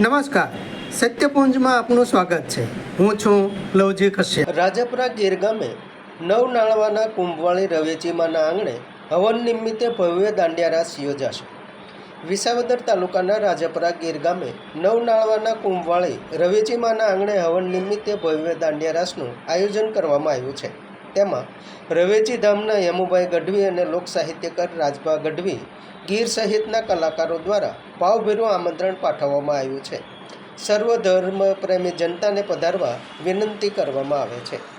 નમસ્કાર, સત્યપુંજમાં આપનું સ્વાગત છે. હું છું લવજી કશ્યપ. રાજપુરા ગીર ગામે નવ નાળવાના કુંભવાળી રવેચીમાના આંગણે હવન નિમિત્તે ભવ્ય દાંડિયા રાસ યોજાશે. વિસાવદર તાલુકાના રાજપરા ગીર ગામે નવ નાળવાના કુંભવાળી રવેચીમાના આંગણે હવન નિમિત્તે ભવ્ય દાંડિયા રાસનું આયોજન કરવામાં આવ્યું છે. તેમાં રવેચી ધામના યમુભાઈ ગઢવી અને લોક સાહિત્યકાર રાજભા ગઢવી ગીર સહિતના કલાકારો દ્વારા ભાવભેરું આમંત્રણ પાઠવવામાં આવ્યું છે. સર્વ ધર્મ પ્રેમી જનતાને પધારવા વિનંતી કરવામાં આવે છે.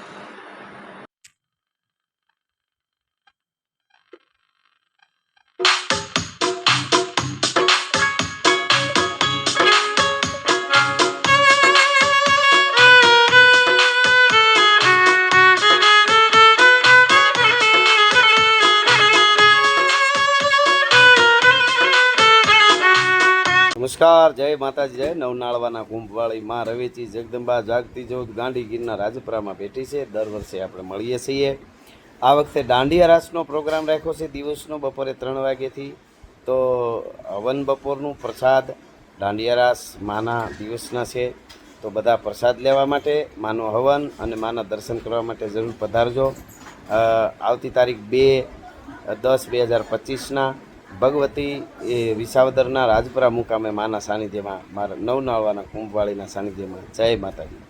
નમસ્કાર, જય માતાજી, જય નવનાળવાના કુંભવાળી માં રવેચી, જગદંબા જાગતી જોગ ગાંડી ગીરના રાજપરામાં બેઠી છે. દર વર્ષે આપણે મળીએ છીએ. આ વખતે દાંડિયા રાસનો પ્રોગ્રામ રાખ્યો છે દિવસનો, બપોરે ત્રણ વાગ્યાથી. તો હવન બપોરનું પ્રસાદ, દાંડિયા રાસ માના દિવસના છે. તો બધા પ્રસાદ લેવા માટે માનો હવન અને માના દર્શન કરવા માટે જરૂર પધારજો. આવતી તારીખ બે દસ બે હજાર પચીસના ભગવતી એ વિસાવદરના રાજપુરા મુકામે માના સાનિધ્યમાં મારા નવનાળવાના કુંભવાળીના સાનિધ્યમાં જય માતાજી.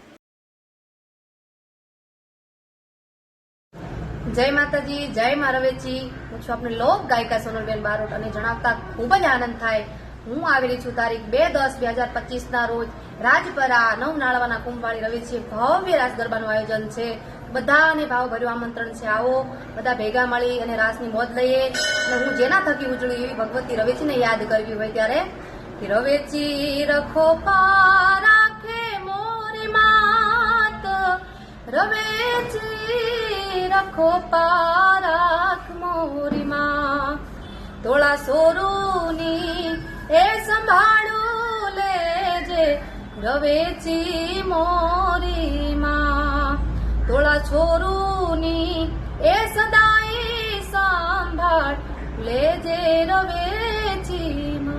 જય માતાજી, જય મારવેચી હું છું આપની લોક ગાયિકા સોનલબેન બારોટ અને જણાવતા ખૂબ જ આનંદ થાય. હું આવેલી છું તારીખ બે દસ બે હજાર પચીસ ના રોજ રાજપરા નવ નાળવાના કુંભવાળી રવેચી ભવ્ય રાસ ગરબાનું આયોજન છે. બધાને ભાવભર્યું આમંત્રણ છે. આવો, બધા ભેગા મળી અને રાસની મોજ લઈએ. અને હું જેના થકી ઉજળી એવી ભગવતી રવેચીને યાદ કરવી હોય ત્યારે રવેચી રખો રાખે મોરે માત. રવેચી રખો પારાખ મોરીમાં તોળા સોરુની એ સંભાળું લેજે રવેચી મોરીમાં તોળા છોરુની એ સદાય સાંભાળ, લેજે રવેચીમાં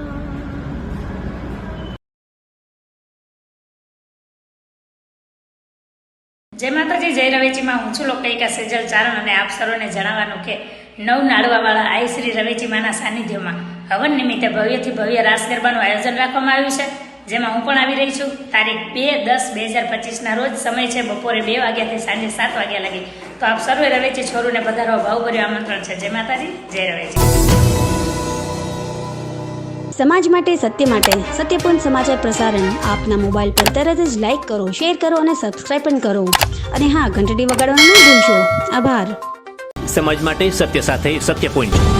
જય માતાજી જય રવેચીમાં હું છું લોકૈકા સેજલ ચારણ અને આપ સર્વને જણાવવાનું કે નવ નાળવાવાળા આઈ શ્રી રવેચીમાના સાનિધ્યમાં હવન નિમિત્તે ભવ્યથી ભવ્ય રાસ ગરબાનું આયોજન રાખવામાં આવ્યું છે. જેમાં હું પણ આવી રહી છું. તારીખ બે દસ બે હજાર પચીસના રોજ સમય છે બપોરે બે વાગ્યાથી સાંજે સાત વાગ્યા લગી. તો આપ સર્વે રવેચી છોરુને પધારવા ભાવભર્યું આમંત્રણ છે. જય માતાજી જય રવેચી સમાજ માટે સત્ય માટે સત્યપૂર્ણ સમાચાર પ્રસારણ આપના મોબાઈલ પર તરત જ લાઈક કરો શેર કરો અને સબસ્ક્રાઇબ પણ કરો. અને હા ઘંટડી વગાડવાનું ન ભૂલશો. આભાર. સમાજ માટે સત્ય સાથે સત્યપુંજ